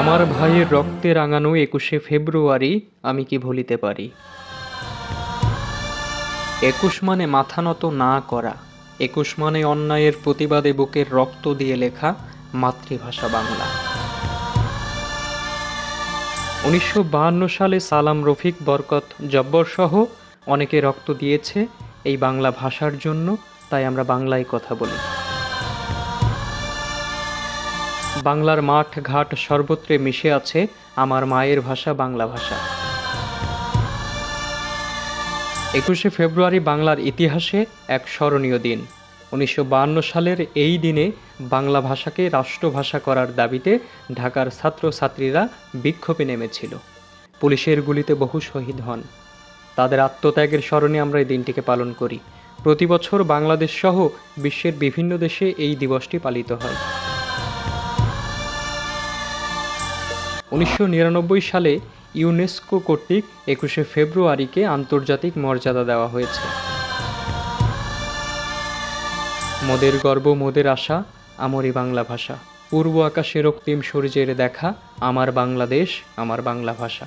আমার ভাইয়ের রক্তে রাঙানো একুশে ফেব্রুয়ারি আমি কি ভুলিতে পারি? একুশ মানে মাথা নত না করা। একুশ মানে অন্যায়ের প্রতিবাদে বুকের রক্ত দিয়ে লেখা মাতৃভাষা বাংলা। উনিশশো সালে সালাম রফিক বরকত জব্বর সহ অনেকে রক্ত দিয়েছে এই বাংলা ভাষার জন্য, তাই আমরা বাংলায় কথা বলি। বাংলার মাঠ, ঘাট সর্বত্রে মিশে আছে আমার মায়ের ভাষা, বাংলা ভাষা। একুশে ফেব্রুয়ারি বাংলার ইতিহাসে এক স্মরণীয় দিন। উনিশশো সালের এই দিনে বাংলা ভাষাকে রাষ্ট্রভাষা করার দাবিতে ঢাকার ছাত্রছাত্রীরা বিক্ষোভে নেমেছিল। পুলিশের গুলিতে বহু শহীদ হন। তাদের আত্মত্যাগের স্মরণে আমরা এই দিনটিকে পালন করি। প্রতি বছর বাংলাদেশ সহ বিশ্বের বিভিন্ন দেশে এই দিবসটি পালিত হয়। উনিশশো নিরানব্বই সালে ইউনেস্কো কর্তৃক একুশে ফেব্রুয়ারিকে আন্তর্জাতিক মর্যাদা দেওয়া হয়েছে। মোদের গর্ব, মোদের আশা আমরি বাংলা ভাষা। পূর্ব আকাশের রক্তিম সূর্যের দেখা, আমার বাংলাদেশ, আমার বাংলা ভাষা।